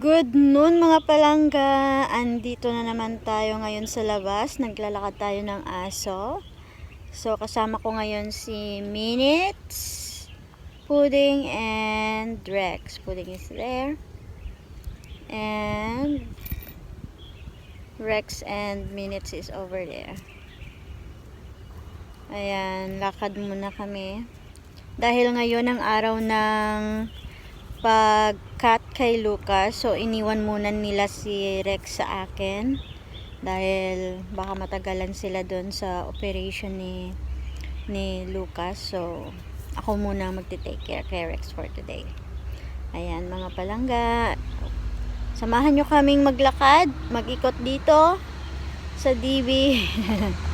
Good noon mga palangga! Andito na naman tayo ngayon sa labas. Naglalakad tayo ng aso. So kasama ko ngayon si Minutes, Pudding, and Rex. Pudding is there. And Rex and Minutes is over there. Ayan, lakad muna kami. Dahil ngayon ang araw ng pag-cut kay Lucas, so iniwan muna nila si Rex sa akin dahil baka matagalan sila doon sa operation ni ni Lucas. So ako muna magte-take care kay Rex for today. Ayan mga palangga. Samahan nyo kaming maglakad, mag-ikot dito sa DB.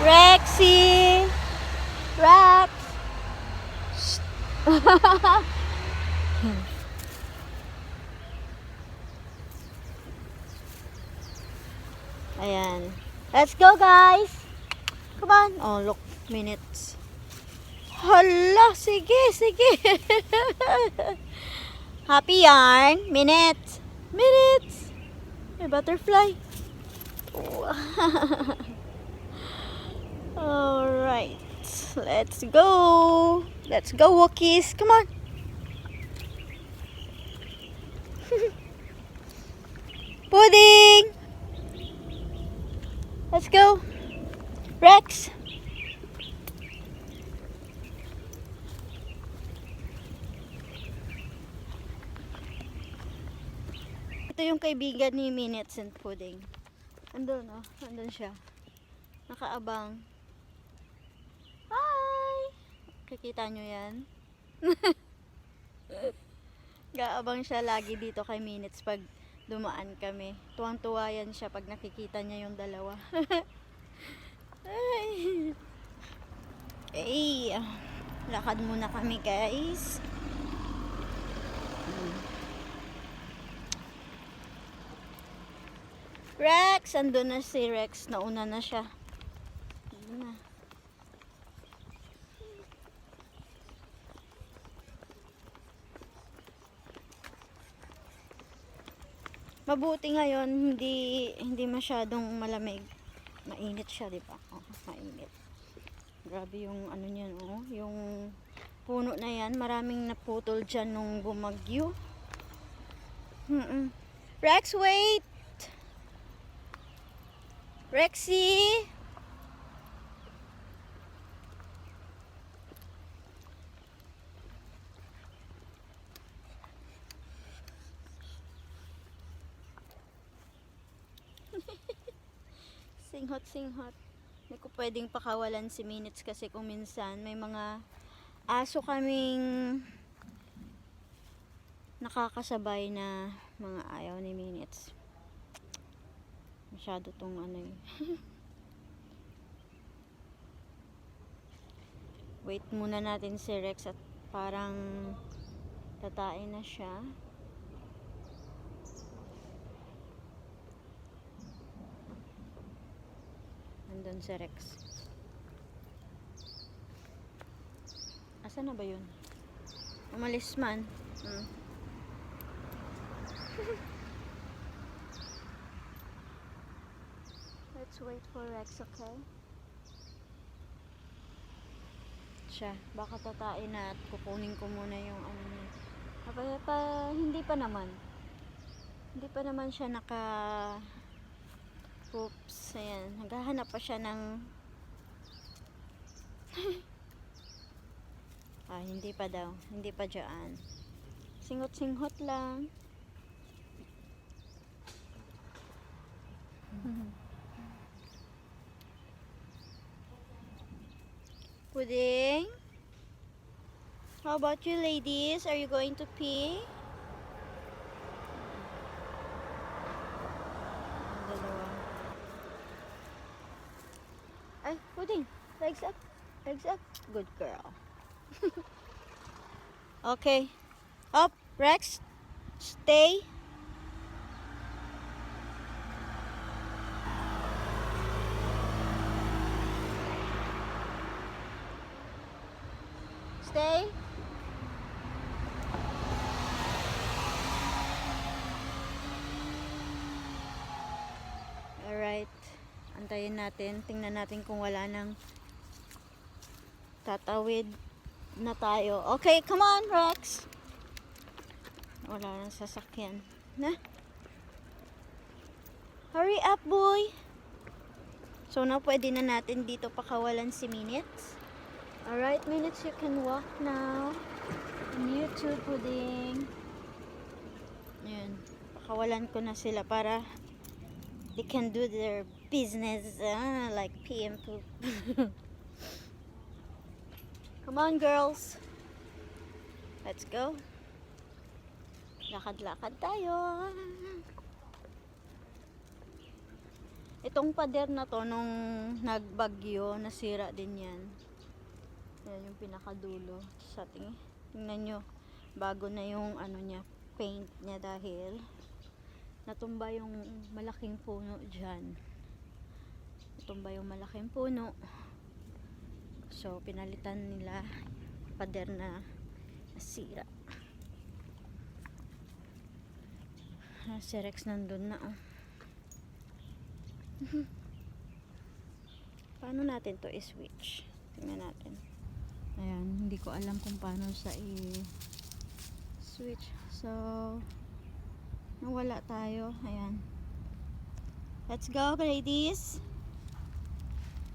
Rexy! Rex! Ayan. Let's go, guys! Come on. Oh, look. Minutes. Hala! Sige, sige. Happy yarn. Minutes. Minutes. May butterfly. Oh. Alright. Let's go. Let's go, Wookiees. Come on. Pudding. Let's go. Rex. Ito yung kaibigan ni Minutes and Pudding. Andun, oh. Andun siya. Nakaabang. Kikita nyo yan? Gaabang siya lagi dito kay Minutes pag dumaan kami. Tuwang-tuwa yan siya pag nakikita niya yung dalawa. Ay. Ay. Lakad muna kami guys. Rex! Andun na si Rex. Nauna na siya. Andun na. Mabuti ngayon, hindi hindi masyadong malamig. Mainit siya, di ba? Oh, mainit. Grabe yung ano niyan, oh, yung puno na yan, maraming naputol diyan nung bumagyo. Mm-mm. Rex, wait! Rexy! Singhot, singhot. Hindi ko pwedeng pakawalan si Minutes kasi kung minsan may mga aso kaming nakakasabay na mga ayaw ni Minutes. Masyado tong ano eh. Wait muna natin si Rex at parang tatain na siya. Si Rex. Asa na ba yun? Umalis man. Hmm. Let's wait for Rex, okay? Siya, baka tatain na at kukunin ko muna yung ano niya. Pa, pa, hindi pa naman. Hindi pa naman siya naka Oops, ayan. Naghahanap pa siya ng Ah, hindi pa daw. Hindi pa dyan. Singot-singhot lang. Pudding? How about you ladies? Are you going to pee? Ay, pudding. Legs up. Legs up. Good girl. okay. Up. Rex. Stay. Stay. Alright. Antayin natin. Tingnan natin kung wala nang tatawid na tayo. Okay, come on, Rex. Wala nang sasakyan. Na? Hurry up, boy. So, now pwede na natin dito pakawalan si Minutes. Alright, Minutes, you can walk now. And you too, Pudding. Ayan. Pakawalan ko na sila para they can do their business ah, like PM poop. Come on, girls. Let's go. Lakad-lakad tayo. Itong pader na to, nung nagbagyo, nasira din yan. Yan yung pinakadulo. Sa ting tingnan nyo, bago na yung ano niya, paint niya dahil natumba yung malaking puno dyan. Natumba yung malaking puno. So, pinalitan nila pader na nasira. Ah, si Rex nandun na oh. paano natin to i-switch? Tingnan natin. Ayan, hindi ko alam kung paano sa i-switch. So, nawala tayo. Ayan. Let's go, ladies!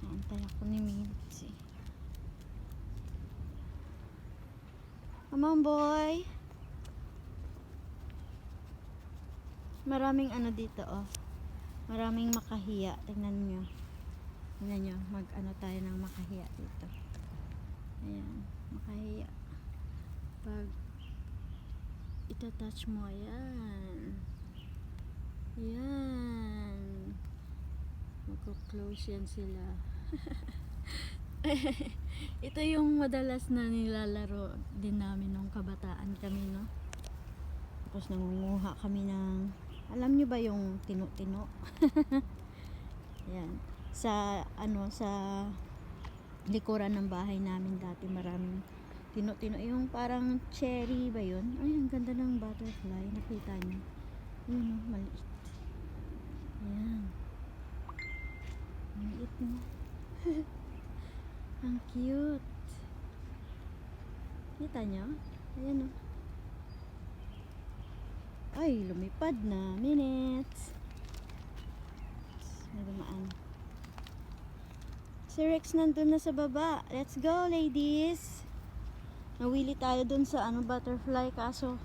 Antay ako ni Minty. Come on, boy! Maraming ano dito, oh. Maraming makahiya. Tingnan nyo. Tingnan nyo. Mag-ano tayo ng makahiya dito. Ayan. Makahiya. Pag itatouch mo, ayan. Ayan. Magko-close yan sila. Ito yung madalas na nilalaro din namin nung kabataan kami, no? Tapos nangunguha kami ng alam nyo ba yung tino-tino? Yan. Sa, ano, sa likuran ng bahay namin dati maraming tino-tino. Yung parang cherry ba yun? Ay, ang ganda ng butterfly. Nakita nyo? Yun, oh, maliit. Ayan. Maliit mo. ang cute. Kita nyo? Ayan, oh. Ay, lumipad na. Minutes. May dumaan. Si Rex nandun na sa baba. Let's go, ladies. Nawili tayo dun sa ano butterfly kaso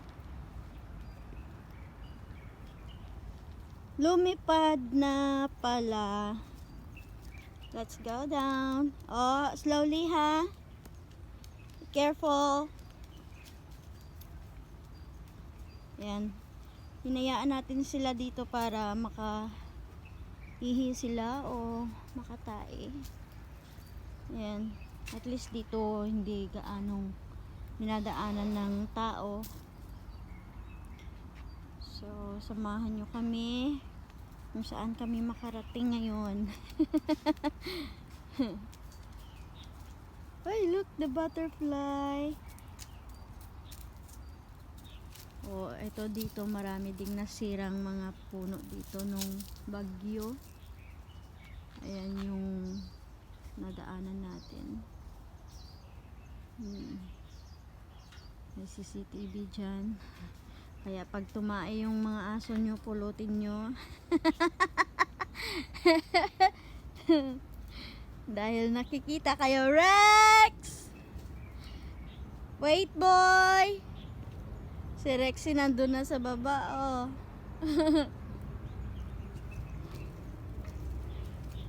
lumipad na pala. Let's go down. Oh, slowly ha. Careful. Yan. Hinayaan natin sila dito para maka ihi sila o makatae. Yan. At least dito hindi gaanong minadaanan ng tao. So, samahan nyo kami kung saan kami makarating ngayon. Ay, look, the butterfly. Oh, ito dito marami ding nasirang mga puno dito nung bagyo. Ayan yung nadaanan natin. Hmm. May CCTV dyan. Kaya pag tumae yung mga aso nyo, pulutin nyo. Dahil nakikita kayo, Rex! Wait, boy! Si Rexy nandun na sa baba, oh.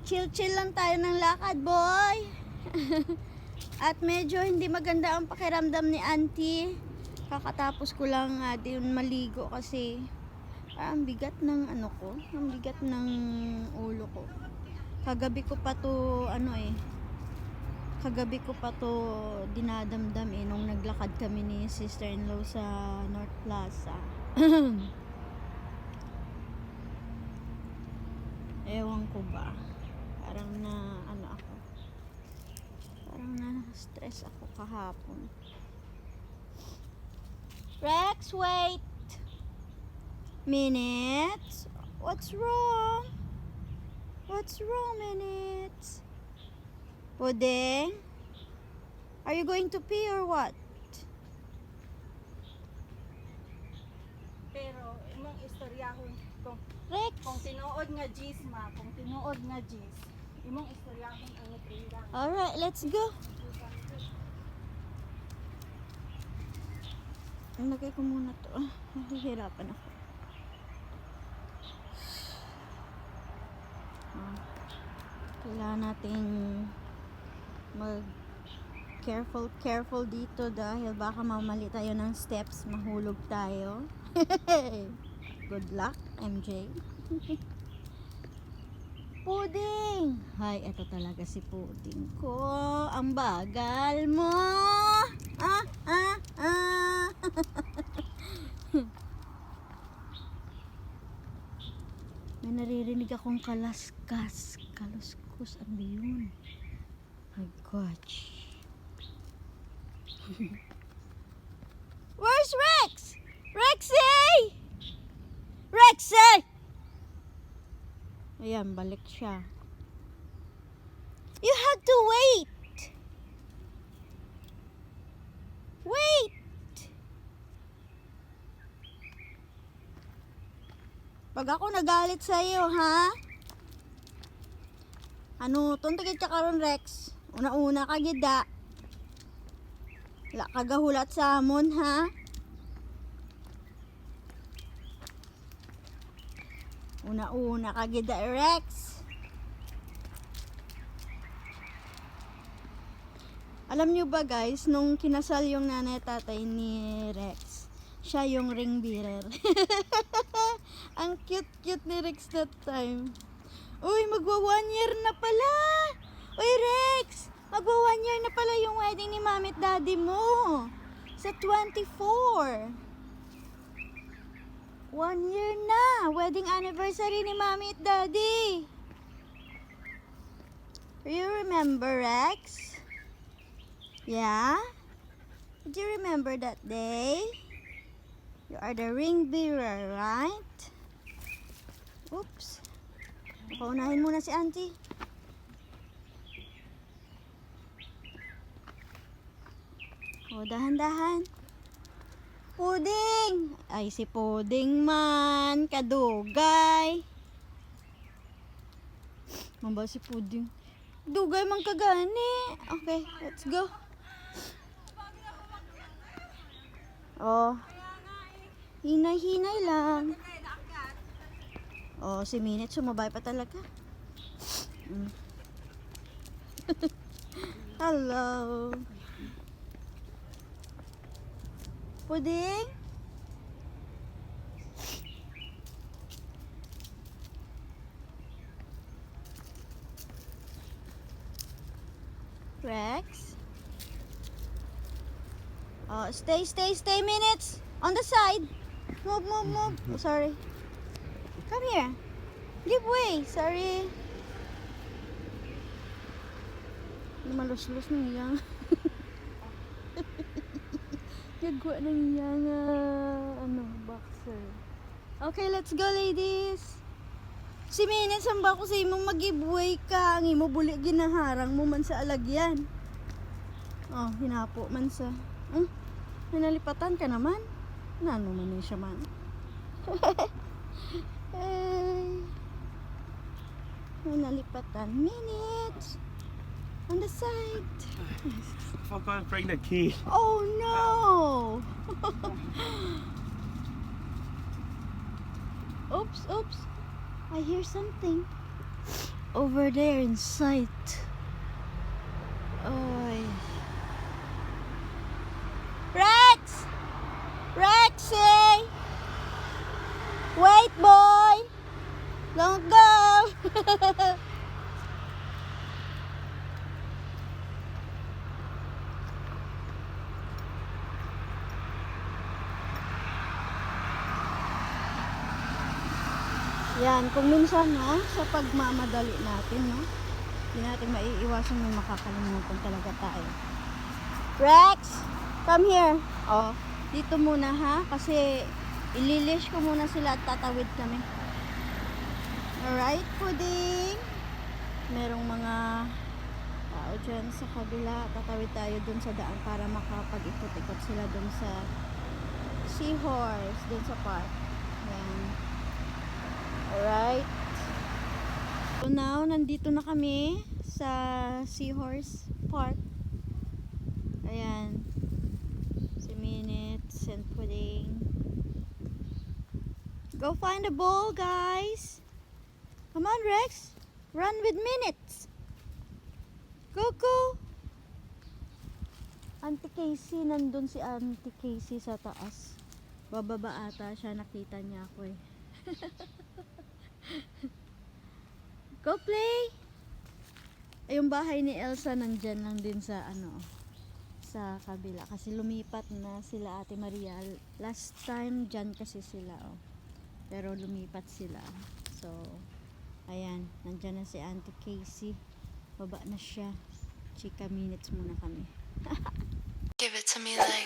Chill-chill lang tayo ng lakad, boy. At medyo hindi maganda ang pakiramdam ni auntie. Kakatapos ko lang uh, din maligo kasi parang bigat ng ano ko, ang bigat ng ulo ko. Kagabi ko pa to ano eh. Kagabi ko pa to dinadamdam eh nung naglakad kami ni sister-in-law sa North Plaza. Ewan ko ba. Parang na ano na stress ako kahapon. Rex, wait! Minutes? What's wrong? What's wrong, Minutes? Puding? Are you going to pee or what? Pero imong istoryahon kung Rex! kung tinuod nga G's ma, kung tinuod nga G's, imong istoryahon ang nagpindang. Alright, let's go. Lagay ko muna to. Ah, Nahihirapan ako. Ah, Kailangan nating mag careful careful dito dahil baka mamali tayo ng steps, mahulog tayo. Good luck, MJ. Puding! Hay, eto talaga si Puding ko. Ang bagal mo! Ah, ah, ah! May naririnig akong kalaskas. Kaluskus. Ano yun? My gosh. Where's Rex? Rexy! Rexy! Ayan, balik siya. You have to wait! Wait! Pag ako nagalit sa iyo, ha? Ano, tuntagit ka karon Rex. Una-una ka gida. La kagahulat sa amon, ha? Una-una ka gida, Rex. Alam nyo ba guys, nung kinasal yung nanay at tatay ni Rex, siya yung ring bearer. Ang cute-cute ni Rex that time. Uy, magwa one year na pala! Uy, Rex! Magwa one year na pala yung wedding ni mami at daddy mo. Sa 24. One year na! Wedding anniversary ni mami at daddy. Do you remember, Rex? Yeah? Did you remember that day? You are the ring bearer, right? Oops. Paunahin muna si auntie. O, dahan-dahan. Puding! Ay, si Puding man. Kadugay. Mamba si Puding. Dugay man kagani. Okay, let's go. Oh. Hinay-hinay lang. Oh, si Minute sumabay pa talaga. Mm. Hello. Puding? Rex? Oh, stay, stay, stay minutes. On the side. Move, move, move. Oh, sorry. Come here. Give way. Sorry. Lumalus-lus ng iyang. Gagwa ng iyang ah, ano, boxer. Okay, let's go ladies. Si Minutes, ang ba ko sa imo mag-giveaway ka. Ang imo buli ginaharang mo man sa alagyan. Oh, hinapo man sa... Hmm? Nanalipatan ka naman. Nano man siya man. Ay. Nanalipatan. Minutes. On the side. I've got to bring the key. Oh no! oops, oops. I hear something. Over there in sight. Oy. Rex! Rexy! Eh? Wait, boy! Don't go! Yan, kung minsan no, sa pagmamadali natin, no, hindi natin maiiwasan yung makakalimutan talaga tayo. Rex, come here. Oh, dito muna ha, kasi ililish ko muna sila at tatawid kami. Alright, pudding. Merong mga tao dyan sa kabila. Tatawid tayo dun sa daan para makapag-ikot-ikot sila dun sa seahorse, dun sa park. Ayan. Alright. So now, nandito na kami sa Seahorse Park. Ayan. Si Minutes and Pudding. Go find a ball, guys. Come on, Rex. Run with Minutes. Go. Auntie Casey, nandun si Auntie Casey sa taas. Bababa ata siya, nakita niya ako eh. Go play! Ay, yung bahay ni Elsa nandyan lang din sa ano sa kabila. Kasi lumipat na sila Ate Maria. Last time dyan kasi sila oh. pero lumipat sila. So ayan. Nandyan na si Auntie Casey. Baba na siya. Chika minutes muna kami. Give it to me like